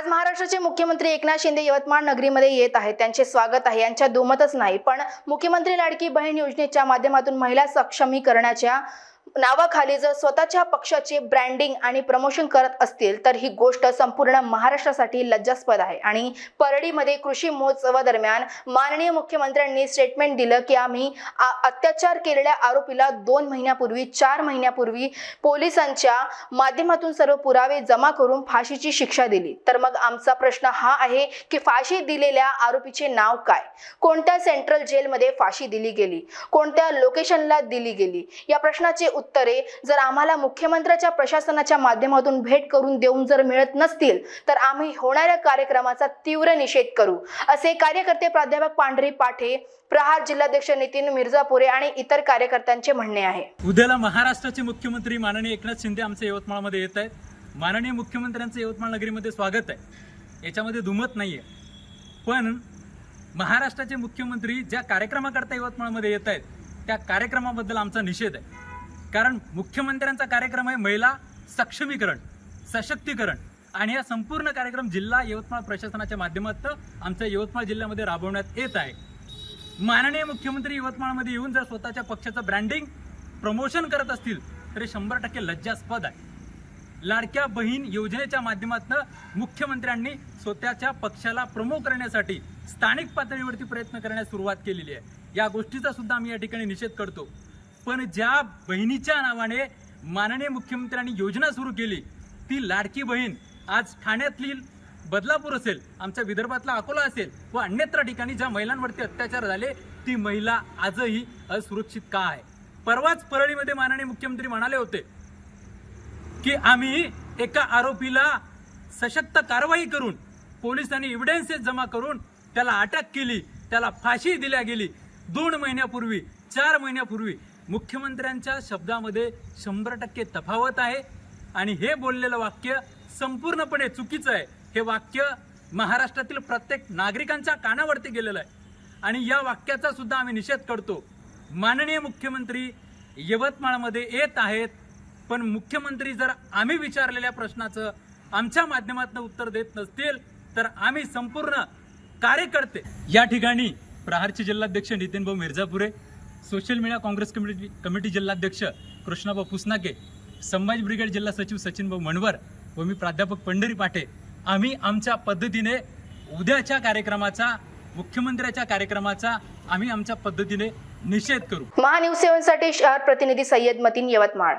आज महाराष्ट्राचे मुख्यमंत्री एकनाथ शिंदे यवतमाळ नगरीमध्ये येत आहेत. त्यांचे स्वागत आहे. यांच्या दुमतच नाही. पण मुख्यमंत्री लाडकी बहीण योजनेच्या माध्यमातून महिला सक्षमीकरणाच्या नावाखाली जर स्वतःच्या पक्षाचे ब्रँडिंग आणि प्रमोशन करत असतील तर ही गोष्ट संपूर्ण महाराष्ट्रासाठी लज्जास्पद आहे. आणि परळीमध्ये कृषी महोत्सवादरम्यान माननीय मुख्यमंत्र्यांनी स्टेटमेंट दिलं की आम्ही आ- अत्याचार केलेल्या आरोपीला दोन महिन्यापूर्वी चार महिन्यापूर्वी पोलिसांच्या माध्यमातून सर्व पुरावे जमा करून फाशीची शिक्षा दिली. तर मग आमचा प्रश्न हा आहे की फाशी दिलेल्या आरोपीचे नाव काय? कोणत्या सेंट्रल जेलमध्ये फाशी दिली गेली? कोणत्या लोकेशनला दिली गेली? या प्रश्नाचे उत्तरे जर आम्हाला मुख्यमंत्र्याच्या प्रशासनाच्या माध्यमातून भेट करून देऊन जर मिळत नसतील तर आम्ही होणाऱ्या कार्यक्रमाचा तीव्र निषेध करू. असे कार्यकर्ते प्राध्यापक पांढरी पाठे प्रहार जिल्हाध्यक्ष नितीन मिर्झापुरे आणि इतर कार्यकर्त्यांचे म्हणणे आहे. उद्याला महाराष्ट्राचे मुख्यमंत्री माननीय एकनाथ शिंदे आमच्या यवतमाळमध्ये येत आहेत. माननीय मुख्यमंत्र्यांचं यवतमाळ नगरीमध्ये स्वागत आहे. याच्यामध्ये दुमत नाही आहे पण महाराष्ट्राचे मुख्यमंत्री ज्या कार्यक्रमाकरता यवतमाळमध्ये येत आहेत त्या कार्यक्रमाबद्दल आमचा निषेध आहे. कारण मुख्यमंत्र्यांचा कार्यक्रम आहे महिला सक्षमीकरण सशक्तीकरण. आणि हा संपूर्ण कार्यक्रम जिल्हा यवतमाळ प्रशासनाच्या माध्यमातून आमच्या यवतमाळ जिल्ह्यामध्ये राबवण्यात येत आहे. माननीय मुख्यमंत्री यवतमाळमध्ये येऊन जर स्वतःच्या पक्षाचं ब्रँडिंग प्रमोशन करत असतील तर हे शंभर टक्के लज्जास्पद आहे. लाडक्या बहीण योजनेच्या माध्यमातून मुख्यमंत्र्यांनी स्वतःच्या पक्षाला प्रमो करण्यासाठी स्थानिक पातळीवरती प्रयत्न करण्यास सुरुवात केलेली आहे. या गोष्टीचा सुद्धा आम्ही या ठिकाणी निषेध करतो. पण ज्या बहिणीच्या नावाने माननीय मुख्यमंत्र्यांनी योजना सुरू केली ती लाडकी बहीण आज ठाण्यातली बदलापूर असेल आमच्या विदर्भातला अकोला असेल व अन्यत्र ठिकाणी ज्या महिलांवरती अत्याचार झाले ती महिला आजही असुरक्षित का आहे? परवाच परळीमध्ये माननीय मुख्यमंत्री म्हणाले होते की आम्ही एका आरोपीला सशक्त कारवाई करून पोलिसांनी एव्हिडन्सेस जमा करून त्याला अटक केली त्याला फाशी दिल्या गेली. दोन महिन्यापूर्वी चार महिन्यापूर्वी मुख्यमंत्र्यांच्या शब्दामध्ये शंभर टक्के तफावत आहे. आणि हे बोललेलं वाक्य संपूर्णपणे चुकीचं आहे. हे वाक्य महाराष्ट्रातील प्रत्येक नागरिकांच्या कानावरती गेलेलं आहे. आणि या वाक्याचा सुद्धा आम्ही निषेध करतो. माननीय मुख्यमंत्री यवतमाळमध्ये येत आहेत. पण मुख्यमंत्री जर आम्ही विचारलेल्या प्रश्नाचं आमच्या माध्यमातून उत्तर देत नसतील तर आम्ही संपूर्ण कार्यकर्ते या ठिकाणी प्रहारचे जिल्हाध्यक्ष Nitin Bhau Mirzapure social media Congress committee committee जिल्हाध्यक्ष कृष्णाभाऊ पुसनाके संभाजी ब्रिगेड जिल्हा सचिव सचिन भाऊ व मी प्राध्यापक पंढरी पाटे आम्ही आमच्या पद्धतीने उद्याच्या कार्यक्रमाचा मुख्यमंत्र्याच्या कार्यक्रमाचा आम्ही आमच्या पद्धतीने निषेध करू. महान्यूज सेवनसाठी शहर प्रतिनिधी सय्यद मतीन यवतमाळ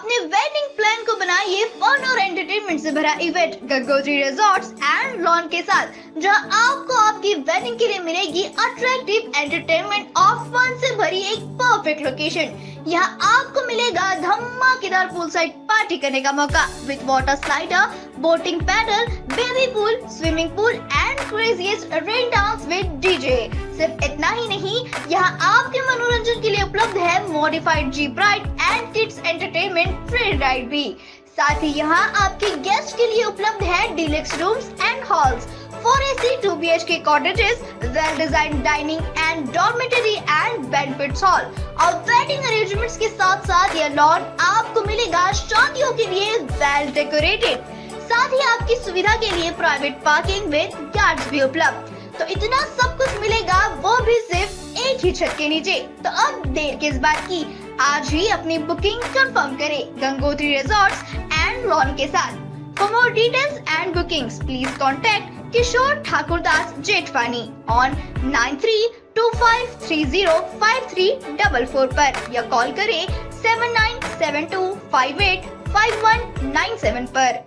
अपने वेडिंग प्लान को बनाइए फन और एंटरटेनमेंट से भरा event Gangotri resorts and lawn के साथ, जहाँ आपको आपकी वेडिंग के लिए मिलेगी अट्रैक्टिव एंटरटेनमेंट और फन से भरी एक परफेक्ट लोकेशन यहाँ आपको मिलेगा धमाकेदार पूल साइड पार्टी करने का मौका with water slider boating paddle baby pool swimming pool and craziest rain dance with DJ सिर्फ़ इतना ही नहीं, यहाँ आपके मनोरंजन के लिए उपलब्ध है modified jeep ride and kids entertainment free ride भी। साथ ही यहाँ आपके गेस्ट के लिए उपलब्ध है deluxe rooms and halls four A C two B H K cottages well design dining and dormitory and banquets hall और वेडिंग अरेंजमेंट्स के साथ साथ यह लॉन आपको मिलेगा शादियों के लिए वेल डेकोरेटेड साथ ही आपकी सुविधा के लिए प्राइवेट पार्किंग विद गार्ड्स भी उपलब्ध. तो इतना सब कुछ मिलेगा, वो भी सिर्फ़ एक ही छत के नीचे. तो अब देर किस बात की? आज ही अपनी बुकिंग कंफर्म करें गंगोत्री रिजॉर्ट्स एंड लॉन के साथ. For more details and bookings please contact Kishor Thakur Das Jethwani on nine three two five three zero five three double four पर या कॉल करें seven nine seven two five eight five one nine seven पर।